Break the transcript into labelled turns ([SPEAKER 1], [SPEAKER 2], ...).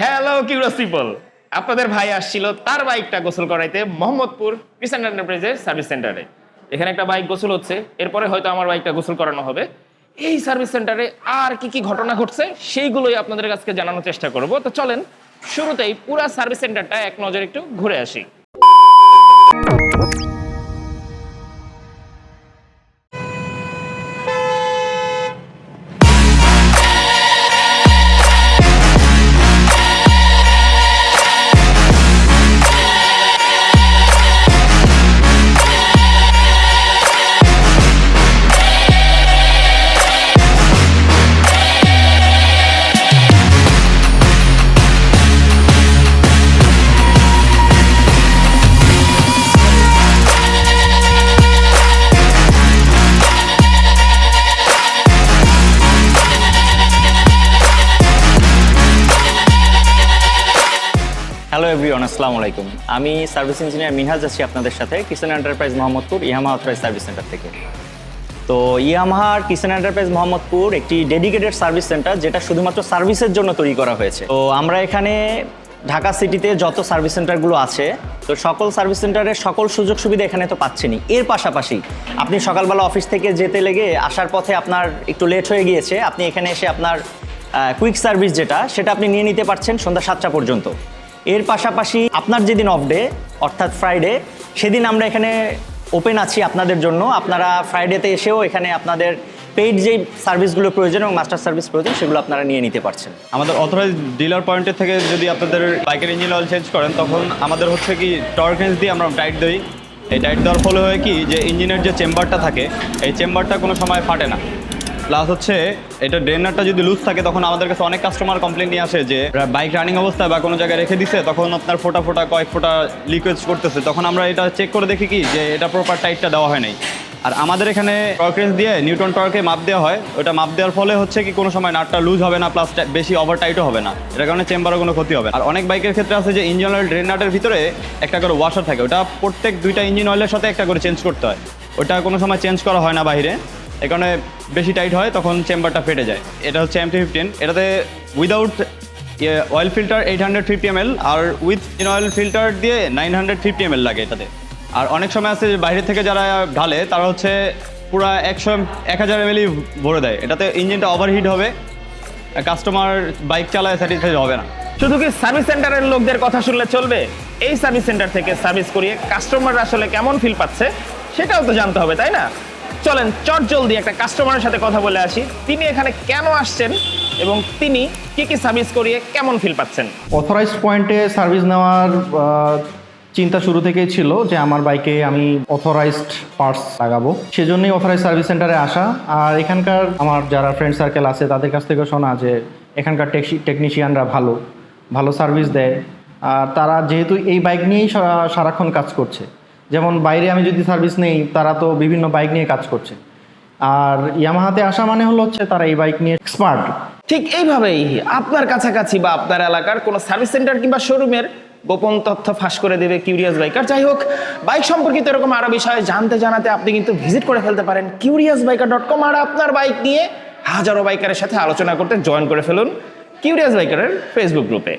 [SPEAKER 1] Hello কিউরাস people আপনাদের ভাই আসছিল, তার বাইকটা গোসল করাইতে মোহাম্মদপুর কিষান এন্টারপ্রাইজের সার্ভিস সেন্টারে এখানে একটা বাইক গোসল হচ্ছে, এরপরে হয়তো আমার বাইকটা গোসল করানো হবে। এই সার্ভিস সেন্টারে আর কি কি ঘটনা ঘটছে, সেইগুলোই আপনাদের কাছে জানানোর চেষ্টা করব। তো চলেন, শুরুতেই পুরা সার্ভিস সেন্টারটা এক নজর একটু ঘুরে আসি।
[SPEAKER 2] হ্যালো এভরিওয়ান আসসালামু আলাইকুম আমি সার্ভিস ইঞ্জিনিয়ার মিনহাজ আছি আপনাদের সাথে Kishan enterprise Mohammadpur Yamaha authorise service centre থেকে। তো ইয়ামাহার কিষান এন্টারপ্রাইজ মোহাম্মদপুর একটি ডেডিকেটেড সার্ভিস সেন্টার যেটা শুধুমাত্র সার্ভিসের জন্য তৈরি করা হয়েছে। তো আমরা এখানে ঢাকা সিটিতে যত সার্ভিস সেন্টারগুলো আছে, তো সকল সার্ভিস সেন্টারের সকল সুযোগ সুবিধা এখানে তো পাচ্ছেনই। এর পাশাপাশি আপনি সকালবেলা অফিস থেকে যেতে লেগে আসার পথে আপনার একটু লেট হয়ে গিয়েছে, আপনি এখানে এসে আপনার কুইক সার্ভিস যেটা, সেটা আপনি নিয়ে নিতে পারছেন সন্ধ্যা সাতটা পর্যন্ত। এর পাশাপাশি আপনার যেদিন অফ ডে অর্থাৎ ফ্রাইডে সেদিন আমরা এখানে ওপেন আছি আপনাদের জন্য। আপনারা ফ্রাইডেতে এসেও এখানে আপনাদের পেইড যেই সার্ভিসগুলো প্রয়োজন এবং মাস্টার সার্ভিস প্রয়োজন, সেগুলো আপনারা নিয়ে নিতে পারছেন।
[SPEAKER 3] আমাদের অথরাইজ ডিলার পয়েন্টের থেকে যদি আপনাদের বাইকের ইঞ্জিন অয়েল চেঞ্জ করেন, তখন আমাদের হচ্ছে কি টর্ক রেঞ্জ দিয়ে আমরা টাইট দিই। এই টাইট দেওয়ার ফলে হয় কি, যে ইঞ্জিনের যে চেম্বারটা থাকে, এই চেম্বারটা কোনো সময় ফাটে না। প্লাস হচ্ছে, এটা ড্রেনারটা যদি লুজ থাকে, তখন আমাদের কাছে অনেক কাস্টমার কমপ্লেন নিয়ে আসে যে বাইক রানিং অবস্থায় বা কোনো জায়গায় রেখে দিছে, তখন আপনার ফোটা ফোটা, কয়েক ফোটা লিকুইড করতেছে। তখন আমরা এটা চেক করে দেখি কি, যে এটা প্রপার টাইটটা দেওয়া হয় নাই। আর আমাদের এখানে টর্ক রেঞ্জ দিয়ে নিউটন টর্কে মাপ দেওয়া হয়। ওটা মাপ দেওয়ার ফলে হচ্ছে কি, কোনো সময় নাটটা লুজ হবে না প্লাস বেশি ওভার টাইটও হবে না। এটার কারণে চেম্বারও কোনো ক্ষতি হবে আর অনেক বাইকের ক্ষেত্রে আছে যে ইঞ্জিন অয়েল ড্রেন নাটের ভিতরে একটা করে ওয়াশার থাকে। ওটা প্রত্যেক দুইটা ইঞ্জিন অয়েলের সাথে একটা করে চেঞ্জ করতে হয়। ওটা কোনো সময় চেঞ্জ করা হয় না বাইরে এ কারণে বেশি টাইট হয়, তখন চেম্বারটা ফেটে যায়। এটা হচ্ছে এম ফিফটিন এটাতে without oil filter eight hundred fifty M R with in oil filter দিয়ে নাইন হান্ড্রেড ফিফটি এম লাগে এটাতে। আর অনেক সময় আছে বাইরে থেকে যারা ঢালে, তারা হচ্ছে পুরা একশো, এক হাজার এমএলই ভরে দেয়। এটাতে ইঞ্জিনটা ওভারহিট হবে কাস্টমার বাইক চালায় স্যাটিসফাইড হবে না।
[SPEAKER 1] শুধু কি সার্ভিস সেন্টারের লোকদের কথা শুনলে চলবে? এই সার্ভিস সেন্টার থেকে সার্ভিস করিয়ে কাস্টমার আসলে কেমন ফিল পাচ্ছে, সেটাও তো জানতে হবে, তাই না? চলেন, চট জলদি একটা কাস্টমারের সাথে কথা বলে আসি। তিনি এখানে কেন আসছেন এবং তিনি কি কি সার্ভিস করিয়ে কেমন ফিল পাচ্ছেন?
[SPEAKER 4] অথরাইজড পয়েন্টে সার্ভিস নেওয়ার চিন্তা শুরু থেকেই ছিল যে আমার বাইকে আমি অথরাইজড পার্টস লাগাবো। সেজন্যই অথরাইজ সার্ভিস সেন্টারে আসা। আর এখানকার আমার যারা ফ্রেন্ড সার্কেল আছে, তাদের কাছ থেকে শোনা যে এখানকার টেকনিশিয়ানরা ভালো ভালো সার্ভিস দেয়। আর তারা যেহেতু এই বাইক নিয়েই সারাক্ষণ কাজ করছে যেমন বাইরে আমি যদি সার্ভিস নেই, তারা তো বিভিন্ন বাইক নিয়ে কাজ করছে। আর ইয়ামাহাতে আসা মানে হলো হচ্ছে তারা এই বাইক নিয়ে এক্সপার্ট
[SPEAKER 1] ঠিক এইভাবেই আপনার কাছাকাছি বা আপনার এলাকার কোনো সার্ভিস সেন্টার কিংবা শোরুমের গোপন তথ্য ফাঁস করে দেবে কিউরিয়াস বাইকার যাই হোক বাইক সম্পর্কিত এরকম আরও বিষয়ে জানতে জানাতে আপনি কিন্তু ভিজিট করে ফেলতে পারেন কিউরিয়াস বাইকার ডট কম আর আপনার বাইক নিয়ে হাজারো বাইকারের সাথে আলোচনা করতে জয়েন করে ফেলুন কিউরিয়াস বাইকারের ফেসবুক গ্রুপে